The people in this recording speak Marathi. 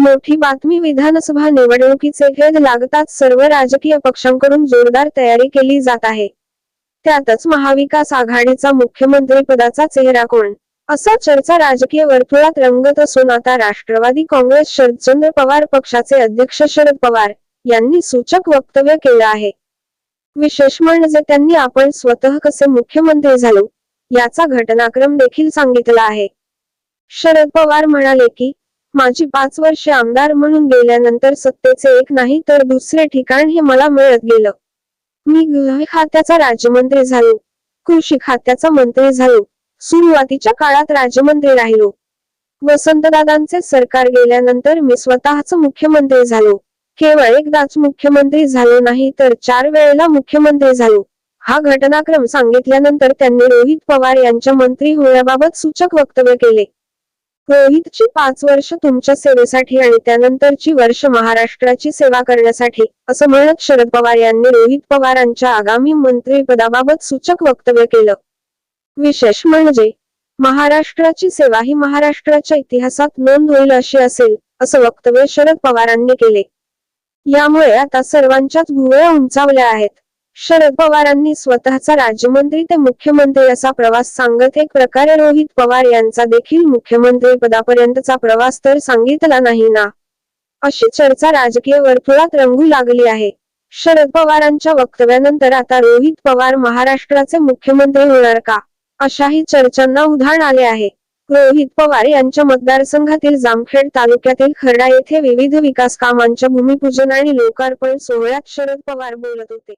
मोठी बातमी विधानसभा निवडणुकीचे भेद लागताच सर्व राजकीय पक्षांकडून जोरदार तयारी केली जात आहे. त्यातच महाविकास आघाडीचा मुख्यमंत्री पदाचा चेहरा कोण? असा चर्चा राजकीय वर्तुळात रंगत असून आता राष्ट्रवादी काँग्रेस शरदचंद्र पवार पक्षाचे अध्यक्ष शरद पवार यांनी सूचक वक्तव्य केलं आहे. विशेष म्हणजे त्यांनी आपण स्वतः कसे मुख्यमंत्री झालो याचा घटनाक्रम देखील सांगितला आहे. शरद पवार म्हणाले की माझी पाच वर्षे आमदार म्हणून गेल्यानंतर सत्तेचे एक नाही तर दुसरे ठिकाण हे मला मिळत गेलं. मी गृह खात्याचा राज्यमंत्री झालो. कृषी खात्याचा मंत्री झालो. सुरुवातीच्या काळात राज्यमंत्री राहिलो. वसंतदादांचे सरकार गेल्यानंतर मी स्वतःच मुख्यमंत्री झालो. केवळ एकदाच मुख्यमंत्री झालो नाही तर चार वेळेला मुख्यमंत्री झालो. हा घटनाक्रम सांगितल्यानंतर त्यांनी रोहित पवार यांच्या मंत्री होण्याबाबत सूचक वक्तव्य केले. रोहितची पाच वर्ष तुमच्या सेवेसाठी आणि त्यानंतरची वर्ष महाराष्ट्राची सेवा करण्यासाठी असं म्हणत शरद पवार यांनी रोहित पवारांच्या आगामी मंत्रिपदाबाबत सूचक वक्तव्य केलं. विशेष म्हणजे महाराष्ट्राची सेवा ही महाराष्ट्राच्या इतिहासात नोंद होईल अशी असेल असं वक्तव्य शरद पवारांनी केले. यामुळे आता सर्वांच्याच भुवया उंचावल्या आहेत. शरद पवारांनी स्वतःचा राज्यमंत्री ते मुख्यमंत्री असा प्रवास सांगत एक प्रकारे रोहित पवार यांचा देखील मुख्यमंत्री पदापर्यंतचा प्रवास तर सांगितला नाही ना. अशी चर्चा राजकीय वर्तुळात रंगू लागली आहे. शरद पवारांच्या वक्तव्यानंतर आता रोहित पवार महाराष्ट्राचे मुख्यमंत्री होणार का? अशाही चर्चांना उधाण आले आहे. रोहित पवार यांच्या मतदारसंघातील जामखेड तालुक्यातील खर्डा येथे विविध विकास कामांच्या भूमिपूजन आणि लोकार्पण सोहळ्यात शरद पवार बोलत होते.